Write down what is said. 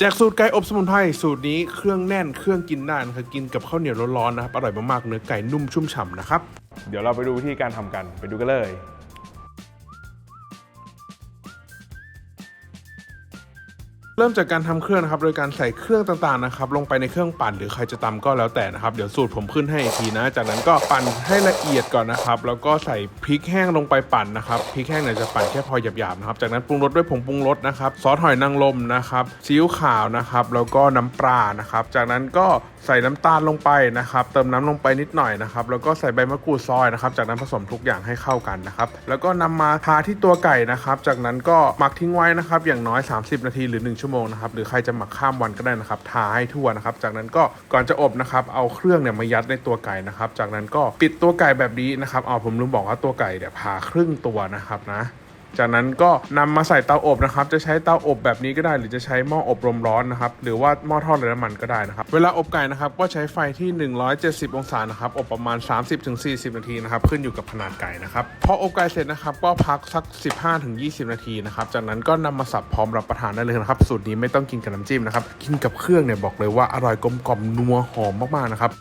แจกสูตรไก่อบสมุนไพรสูตรนี้เครื่องแน่นเครื่องกินได้นะครับกินกับข้าวเหนียวร้อนๆนะครับอร่อยมากๆเนื้อไก่นุ่มชุ่มฉ่ำนะครับ เดี๋ยวเราไปดูวิธีการทำกันไปดูกันเลย เริ่มจากการทำเครื่องนะครับ โดยการใส่เครื่องต่างๆนะครับ ลงไปในเครื่องปั่นหรือใครจะตำก็แล้วแต่นะครับ เดี๋ยวสูตรผมขึ้นให้อีกทีนะ จากนั้นก็ปั่นให้ละเอียดก่อนนะครับ แล้วก็ใส่พริกแห้งลงไปปั่นนะครับพริกแห้งเนี่ยจะปั่นแค่พอหยาบๆนะครับ จากนั้นปรุงรสด้วยผงปรุงรสนะครับซอสหอยนางรมนะครับซีอิ๊วขาวนะครับ แล้วก็น้ำปลานะครับ จากนั้นก็ใส่น้ำตาลลงไปนะครับ เติมน้ำลงไปนิดหน่อยนะครับ แล้วก็ใส่ใบมะกรูดซอยนะครับ จากนั้นผสมทุกอย่างให้เข้ากันนะครับ แล้วก็นำมาทาที่ตัวไก่นะครับ จากนั้นก็หมักทิ้งไว้นะครับ อย่างน้อย 30 นาทีหรือ1ชั่วโมงนะครับหรือใครจะหมักข้ามวันก็ได้นะครับทาให้ทั่วนะครับ จากนั้นก็ก่อนจะอบนะครับเอาเครื่องเนี่ยมายัดในตัวไก่นะครับ จากนั้นก็ปิดตัวไก่แบบนี้นะครับเอาผมลืมบอกว่าตัวไก่เนี่ยผ่าครึ่งตัวนะครับนะ จากนั้นก็นำมาใส่เตาอบนะครับ จะใช้เตาอบแบบนี้ก็ได้ หรือจะใช้หม้ออบลมร้อนนะครับ หรือว่าหม้อทอดไร้น้ำมันก็ได้นะครับ เวลาอบไก่นะครับ ก็ใช้ไฟที่ 170 องศานะครับ อบประมาณ 30-40 นาทีนะครับ ขึ้นอยู่กับขนาดไก่นะครับ พออบไก่เสร็จนะครับ ก็พักสัก 15-20 นาทีนะครับ จากนั้นก็นำมาสับพร้อมรับประทานได้เลยนะครับ สูตรนี้ไม่ต้องกินกับน้ำจิ้มนะครับ กินกับเครื่องเนี่ยบอกเลยว่าอร่อยกลมกล่อมนัวหอมมากๆนะครับ